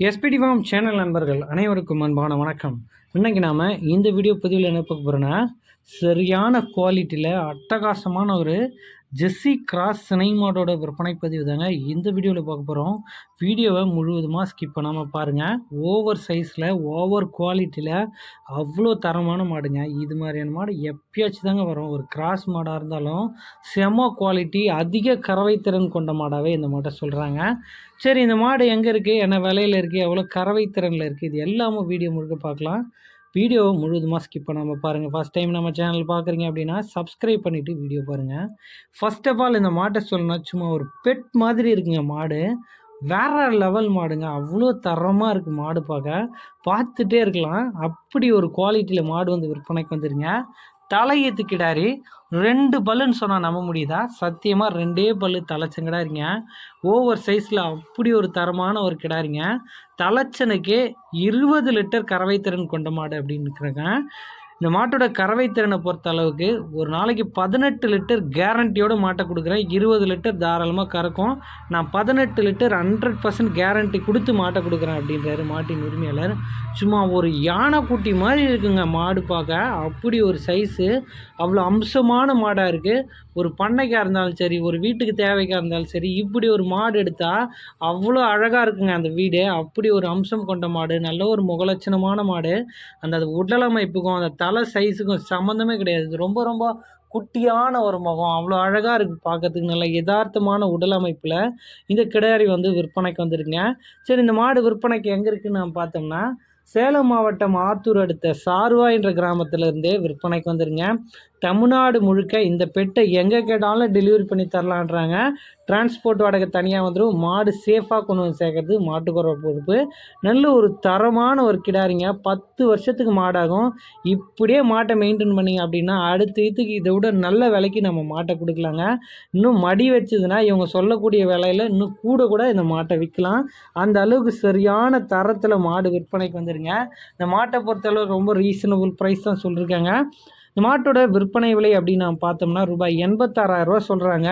SPD form channel நண்பர்கள் அனைவருக்கும் அன்பான வணக்கம். இன்னைக்கு நாம் இந்த வீடியோ பதிவில் என்ன பார்க்க போகிறோன்னா சரியான குவாலிட்டியில் அட்டகாசமான ஒரு ஜெஸ்ஸி கிராஸ் சினை மாடோட விற்பனை பதிவு தாங்க இந்த வீடியோவில் பார்க்க போகிறோம் வீடியோவை முழுவதுமாக ஸ்கிப் பண்ணாமல் பாருங்கள் ஓவர் சைஸில் ஓவர் குவாலிட்டியில் அவ்வளோ தரமான மாடுங்க. இது மாதிரியான மாடு எப்பயாச்சும் தாங்க வரும். ஒரு கிராஸ் மாடாக இருந்தாலும் செம குவாலிட்டி அதிக கறவை திறன் கொண்ட மாடாகவே இந்த மாட்டை சொல்கிறாங்க சரி இந்த மாடு எங்கே இருக்குது என்ன விலையில் இருக்குது எவ்வளோ கறவை திறனில் இருக்குது இது எல்லாமும் வீடியோ முழுக்க பார்க்கலாம். வீடியோவை முழுவதுமாக ஸ்கிப் பண்ணாமல் பாருங்கள் ஃபஸ்ட் டைம் நம்ம சேனல் பார்க்குறீங்க அப்படின்னா சப்ஸ்கிரைப் பண்ணிவிட்டு வீடியோ பாருங்கள் ஃபர்ஸ்ட் ஆஃப் ஆல் இந்த மாட்டை சொல்லணும் சும்மா ஒரு பெட் மாதிரி இருக்குங்க மாடு. வேற லெவல் மாடுங்க. அவ்வளோ தரமாக இருக்குது மாடு பார்க்க. பார்த்துட்டே இருக்கலாம். அப்படி ஒரு குவாலிட்டியில் மாடு வந்து விற்பனைக்கு வந்துருங்க. தலையீத்து கிடாரி ரெண்டு பல்லுன்னு சொன்னால் நம்ப முடியுதா? சத்தியமாக ரெண்டே பல்லு தலைச்சங்கிடாருங்க ஓவர் சைஸில் அப்படி ஒரு தரமான ஒரு கிடாரிங்க. தலைச்சனுக்கே இருபது லிட்டர் கறவை திறன் கொண்ட மாடு அப்படின்னு இருக்கிறாங்க. இந்த மாட்டோட கறவை திறனை பொறுத்த அளவுக்கு ஒரு நாளைக்கு பதினெட்டு லிட்டர் கேரண்டியோட மாட்டை கொடுக்குறேன். இருபது லிட்டர் தாராளமாக கறக்கும். நான் பதினெட்டு லிட்டர் ஹண்ட்ரட் பர்சன்ட் கேரண்டி கொடுத்து மாட்டை கொடுக்குறேன் அப்படின்றாரு மாட்டின் உரிமையாளர். சும்மா ஒரு யானை குட்டி மாதிரி இருக்குங்க மாடு பார்க்க. அப்படி ஒரு சைஸு அவ்வளோ அம்சமான மாடாக இருக்குது ஒரு பண்ணைக்காக இருந்தாலும் சரி ஒரு வீட்டுக்கு தேவைக்காக இருந்தாலும் சரி இப்படி ஒரு மாடு எடுத்தால் அவ்வளோ அழகாக இருக்குங்க அந்த வீடு. அப்படி ஒரு அம்சம் கொண்ட மாடு நல்ல ஒரு முகலட்சணமான மாடு. அந்த உடலமைப்புக்கும் அந்த தலை சைஸுக்கும் சம்மந்தமே கிடையாது. ரொம்ப ரொம்ப குட்டியான ஒரு முகம். அவ்வளோ அழகாக இருக்குது பார்க்கறதுக்கு. நல்ல யதார்த்தமான உடல் அமைப்பில் இந்த கிடாரி வந்து விற்பனைக்கு வந்துருங்க சரி இந்த மாடு விற்பனைக்கு எங்கே இருக்குன்னு நம்ம பார்த்தோம்னா சேலம் மாவட்டம் ஆத்தூர் அடுத்த சார்வா என்ற கிராமத்திலிருந்தே விற்பனைக்கு வந்துருங்க தமிழ்நாடு முழுக்க இந்த பெட்டை எங்கே கேட்டாலும் டெலிவரி பண்ணி தரலான்றாங்க. டிரான்ஸ்போர்ட் வாடகை தனியாக வந்துடும் மாடு சேஃபாக கொண்டு வந்து சேர்க்கறது மாட்டுக்குற பொறுப்பு. நல்ல ஒரு தரமான ஒரு கிடாரிங்க. பத்து வருஷத்துக்கு மாடாகும். இப்படியே மாட்டை மெயின்டைன் பண்ணிங்க அப்படின்னா அடுத்த இதுக்கு இதை விட நல்ல விலைக்கு நம்ம மாட்டை கொடுக்கலாங்க. இன்னும் மடி வச்சதுன்னா இவங்க சொல்லக்கூடிய விலையில் இன்னும் கூட கூட இந்த மாட்டை விற்கலாம். அந்த அளவுக்கு சரியான தரத்தில் மாடு விற்பனைக்கு வந்துடுங்க இந்த மாட்டை பொறுத்தளவு ரொம்ப ரீசனபுள் ப்ரைஸ் தான் சொல்லியிருக்காங்க மாட்டோட விற்பனை விலை அப்படின்னு நம்ம பார்த்தோம்னா ரூபாய் எண்பத்தாறாயிரரூவா சொல்கிறாங்க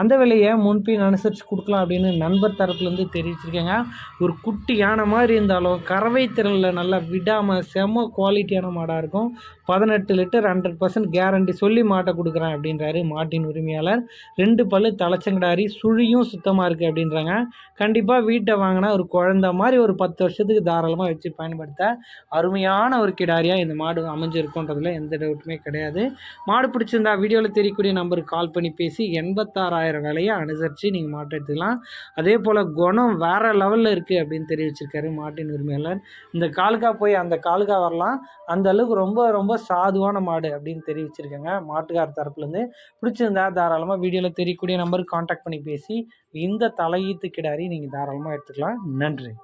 அந்த விலையை முன்பின் அனுசரித்து கொடுக்கலாம் அப்படின்னு நண்பர் தரப்புலேருந்து தெரிவிச்சிருக்கேங்க. ஒரு குட்டி யானை மாதிரி இருந்தாலும் கறவை திறனில் நல்லா விடாமல் செம்ம குவாலிட்டியான மாடாக இருக்கும். பதினெட்டு லிட்டர் ஹண்ட்ரட் பர்சன்ட் கேரண்டி சொல்லி மாட்டை கொடுக்குறேன் அப்படின்றாரு மாட்டின் உரிமையாளர். ரெண்டு பல்லு தலைச்சங்கடாரி சுழியும் சுத்தமாக இருக்குது அப்படின்றாங்க. கண்டிப்பாக வீட்டை வாங்கினா ஒரு குழந்த மாதிரி ஒரு பத்து வருஷத்துக்கு தாராளமாக வச்சு பயன்படுத்த அருமையான ஒரு கிடாரியாக இந்த மாடு அமைஞ்சிருக்குன்றதுல எந்த டவுட்டுமே கிடையாது. மாடு பிடிச்சிருந்தா வீடியோவில் தெரியக்கூடிய நம்பருக்கு கால் பண்ணி பேசி எண்பத்தாறாயிரம் விலையை அனுசரித்து நீங்கள் மாட்டை எடுத்துக்கலாம். அதே போல் குணம் வேறு லெவலில் இருக்குது அப்படின்னு தெரிவிச்சிருக்காரு மாட்டின் உரிமையாளர். இந்த காலுக்கா போய் அந்த காலுக்கா வரலாம். அந்த அளவுக்கு ரொம்ப ரொம்ப சாதுவான மாடு அப்படின்னு தெரிவிச்சிருக்காங்க. மாட்டுக்கார தரப்புலேருந்து பிடிச்சிருந்தா தாராளமாக வீடியோவில் தெரியக்கூடிய நம்பருக்கு காண்டாக்ட் பண்ணி பேசி இந்த தலையீத்து கிடாரி நீங்கள் தாராளமாக எடுத்துக்கலாம். நன்றி.